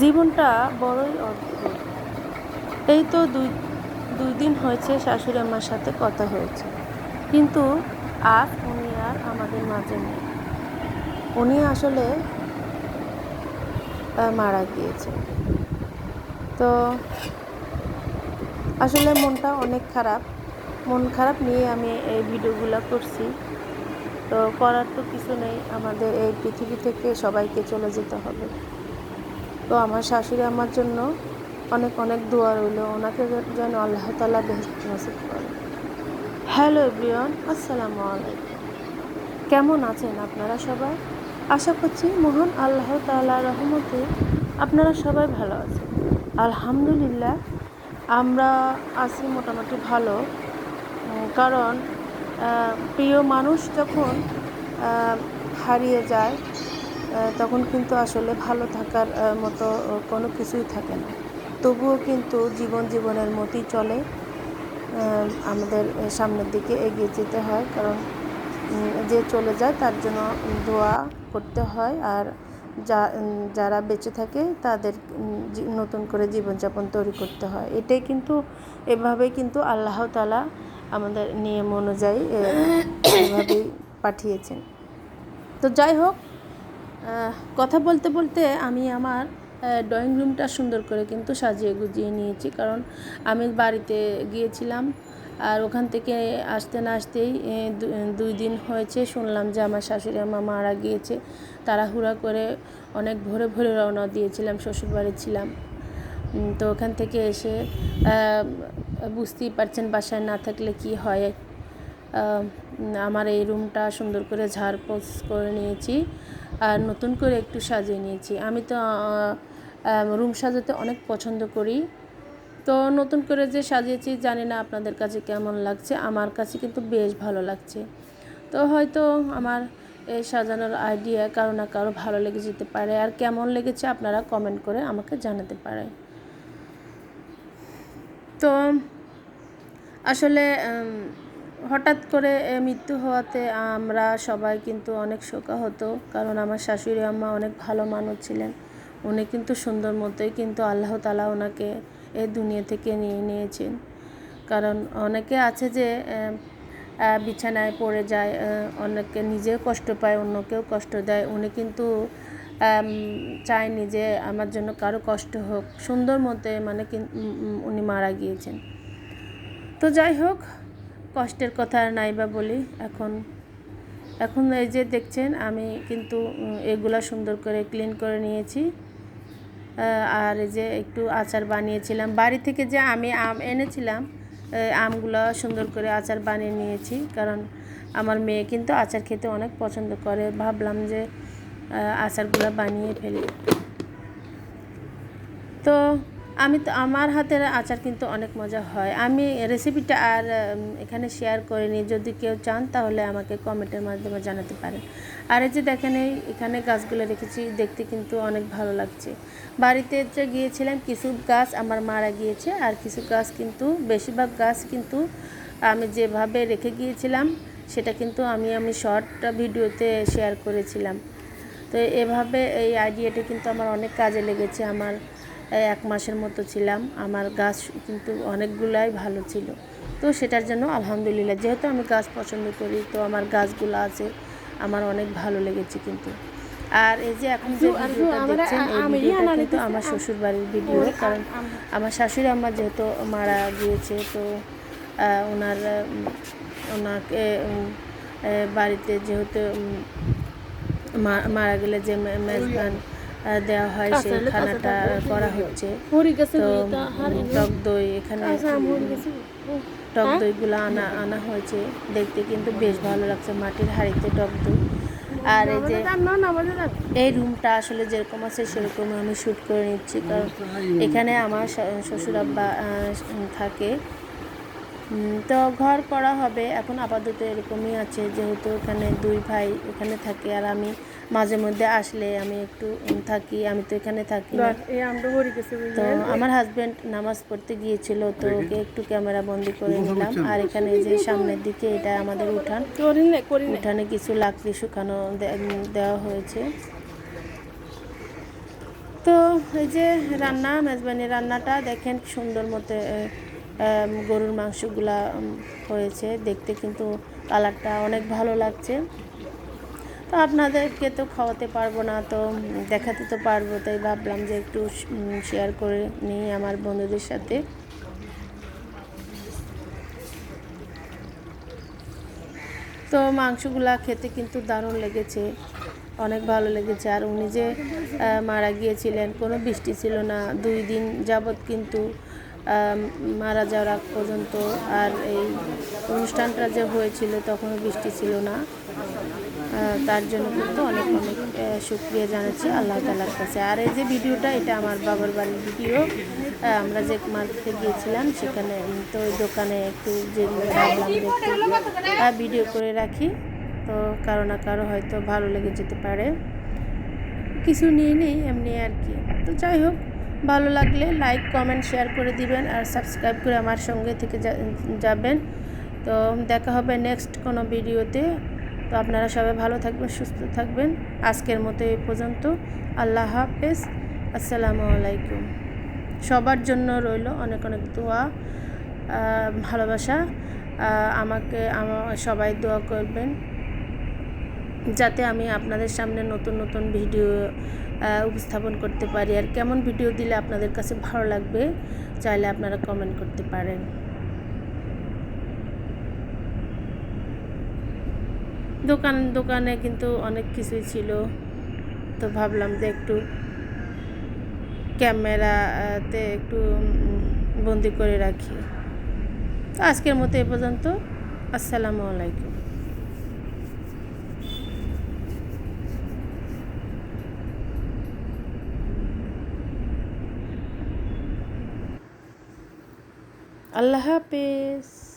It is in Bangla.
জীবনটা বড়ই অদ্ভুত। এই তো দুই দুই দিন হয়েছে শাশুড়ি আমার সাথে কথা হয়েছে। কিন্তু আজ উনি আর আমাদের মাঝে নেই। উনি আসলে মারা গিয়েছে তো আসলে মনটা অনেক খারাপ। মন খারাপ নিয়ে আমি এই ভিডিওগুলো করছি। তো করার তো কিছু নেই। আমাদের এই পৃথিবী থেকে সবাইকে চলে যেতে হবে। তো আমার শাশুড়ি আমার জন্য অনেক অনেক দোয়া রইল। ওনাকে যেন আল্লাহ তালা বেহেস্ত নসিব করে। হ্যালো এভরিওয়ান, আসসালামু আলাইকুম। কেমন আছেন আপনারা সবাই? আশা করছি মহান আল্লাহ তাআলা রহমতে আপনারা সবাই ভালো আছেন। আলহামদুলিল্লাহ, আমরা আছি মোটামুটি ভালো। কারণ প্রিয় মানুষ যখন হারিয়ে যায় তখন কিন্তু আসলে ভালো থাকার মতো কোনো কিছুই থাকে না। তবুও কিন্তু জীবন জীবনের মতোই চলে। আমাদের সামনের দিকে এগিয়ে যেতে হয়। কারণ যে চলে যায় তার জন্য দোয়া করতে হয়। আর যা যারা বেঁচে থাকে তাদের নতুন করে জীবনযাপন তৈরি করতে হয়। এটাই কিন্তু, এভাবেই কিন্তু আল্লাহ তালা আমাদের নিয়ম অনুযায়ী এভাবেই পাঠিয়েছেন। তো যাই হোক কথা বলতে বলতে আমি আমার ড্রয়িং রুমটা সুন্দর করে কিন্তু সাজিয়ে গুজিয়ে নিয়েছি। কারণ আমি বাড়িতে গিয়েছিলাম আর ওখান থেকে আসতে না আসতেই দুই দিন হয়েছে শুনলাম যে আমার শাশুড়ি আমা মারা গিয়েছে। তাড়াহুড়া করে অনেক ভোরে ভোরে রওনা দিয়েছিলাম, শ্বশুরবাড়ি ছিলাম। তো ওখান থেকে এসে বুঝতেই পারছেন বাসায় না থাকলে কি হয়। আমার এই রুমটা সুন্দর করে ঝাড়পোছ করে নিয়েছি। আর নতুন করে একটু সাজিয়ে নিয়েছি। আমি তো রুম সাজাতে অনেক পছন্দ করি। তো নতুন করে যে সাজিয়েছি, জানি না আপনাদের কাছে কেমন লাগছে। আমার কাছে কিন্তু বেশ ভালো লাগছে। তো হয়তো আমার এই সাজানোর আইডিয়া কারও না কারও ভালো লেগে যেতে পারে। আর কেমন লেগেছে আপনারা কমেন্ট করে আমাকে জানাতে পারে তো আসলে হঠাৎ করে এ, মৃত্যু হওয়াতে আমরা সবাই কিন্তু অনেক শোকাহত কারণ আমার শাশুড়ি আম্মা অনেক ভালো মানুষ ছিলেন। উনি কিন্তু সুন্দর মতোই কিন্তু আল্লাহ তালা ওনাকে এই দুনিয়া থেকে নিয়ে নিয়েছেন। কারণ অনেকে আছে যে বিছানায় পড়ে যায় অনেকে নিজেও কষ্ট পায় অন্যকেও কষ্ট দেয়। উনি কিন্তু চায়নি যে আমার জন্য কারও কষ্ট হোক। সুন্দর মতে মানে উনি মারা গিয়েছেন। তো যাই হোক কষ্টের কথা আর নাই বা বলি, এখন এখন এই যে দেখছেন, আমি কিন্তু এগুলা সুন্দর করে ক্লিন করে নিয়েছি। আর এই যে একটু আচার বানিয়েছিলাম। বাড়ি থেকে যে আমি আম এনেছিলাম আমগুলো সুন্দর করে আচার বানিয়ে নিয়েছি, কারণ আমার মেয়ে কিন্তু আচার খেতে অনেক পছন্দ করে। ভাবলাম যে আচারগুলো বানিয়ে ফেলি। তো আমি তো, আমার হাতের আচার কিন্তু অনেক মজা হয়। আমি রেসিপিটা আর এখানে শেয়ার করিনি। যদি কেউ চান তাহলে আমাকে কমেন্টের মাধ্যমে জানাতে পারেন। আর এই যে দেখেন, এই এখানে গাছগুলো রেখেছি, দেখতে কিন্তু অনেক ভালো লাগছে। বাড়িতে যে গিয়েছিলাম, কিছু গাছ আমার মারা গিয়েছে, আর কিছু গাছ কিন্তু, বেশিরভাগ গাছ কিন্তু আমি যেভাবে রেখে গিয়েছিলাম, সেটা কিন্তু আমি আমি শর্ট ভিডিওতে শেয়ার করেছিলাম। তো এভাবে এই আইডিয়াটা কিন্তু আমার অনেক কাজে লেগেছে আমার। এক মাসের মতো ছিলাম। আমার গাছ কিন্তু অনেকগুলাই ভালো ছিল। তো সেটার জন্য আলহামদুলিল্লাহ যেহেতু আমি গাছ পছন্দ করি তো আমার গাছগুলো আছে আমার অনেক ভালো লেগেছে কিন্তু। আর এই যে এখন যে ভিডিওটা দেখছেন এই ভিডিওটা কিন্তু আমার শ্বশুর বাড়ির ভিডিও কারণ আমার শাশুড়ি আমার যেহেতু মারা গিয়েছে তো ওনার ওনাকে বাড়িতে যেহেতু মারা গেলে যে মেজবান দেওয়া হয় সেই খানাটা করা হচ্ছে। তো টক দই এখানে টক দইগুলো আনা আনা হয়েছে। দেখতে কিন্তু বেশ ভালো লাগছে মাটির হাড়িতে টক দই। আর এই যে এই রুমটা আসলে যেরকম আছে সেরকম আমি শ্যুট করে নিচ্ছি। কারণ এখানে আমার শ- শ্বশুর আব্বা আহ, থাকে। তো ঘর করা হবে। এখন আপাতত এরকমই আছে যেহেতু এখানে দুই ভাই এখানে থাকে আর আমি মাঝে মধ্যে আসলে আমি একটু থাকি। আমি তো এখানে থাকি তো আমার হাজবেন্ড নামাজ পড়তে গিয়েছিল তো ওকে একটু ক্যামেরা বন্দি করে নিলাম। আর এখানে যে সামনের দিকে এটা আমাদের উঠান। উঠানে কিছু লাকড়ি শুকানো দেওয়া হয়েছে। তো এই যে রান্না মেজবানি রান্নাটা দেখেন সুন্দর মতো গরুর মাংসগুলা হয়েছে। দেখতে কিন্তু কালারটা অনেক ভালো লাগছে। তো আপনাদেরকে তো খাওয়াতে পারব না, তো দেখাতে তো পারব। তাই ভাবলাম যে একটু শেয়ার করে নিই আমার বন্ধুদের সাথে। তো মাংসগুলা খেতে কিন্তু দারুণ লেগেছে, অনেক ভালো লেগেছে। আর উনি যে মারা গিয়েছিলেন, কোনো বৃষ্টি ছিল না। দুই দিন যাবৎ কিন্তু মারা যাওয়ার আগ পর্যন্ত আর এই অনুষ্ঠানটা যে হয়েছিল তখনও বৃষ্টি ছিল না। তার জন্য কিন্তু অনেক অনেক আহ, শুক্রিয়া জানাচ্ছি আল্লাহ তালার কাছে। আর এই যে ভিডিওটা এটা আমার বাবার বাড়ির ভিডিও। আমরা যে মার্কেটে গিয়েছিলাম সেখানে তো দোকানে একটু যে ভাবলাম একটু ভিডিও করে রাখি। তো কারও না কারও হয়তো ভালো লেগে যেতে পারে। কিছু নিয়ে নেই এমনি আর কি। তো যাই হোক ভালো লাগলে লাইক কমেন্ট শেয়ার করে দিবেন আর সাবস্ক্রাইব করে আমার সঙ্গে থেকে যাবেন। তো দেখা হবে নেক্সট কোনো ভিডিওতে। তো আপনারা সবাই ভালো থাকবেন, সুস্থ থাকবেন। আজকের মতো এই পর্যন্ত। আল্লাহ হাফেজ। আসসালামু আলাইকুম। সবার জন্য রইল অনেক অনেক দোয়া ভালোবাসা। আমাকে, আমার সবাই দোয়া করবেন। যাতে আমি আপনাদের সামনে নতুন নতুন ভিডিও উপস্থাপন করতে পারি। আর কেমন ভিডিও দিলে আপনাদের কাছে ভালো লাগবে, চাইলে আপনারা কমেন্ট করতে পারেন। দোকান, দোকানে কিন্তু অনেক কিছুই ছিল। তো ভাবলাম যে একটু ক্যামেরাতে একটু বন্দি করে রাখি। তো আজকের মতো এ পর্যন্ত। আসসালামু আলাইকুম। আল্লাহ হাফেজ।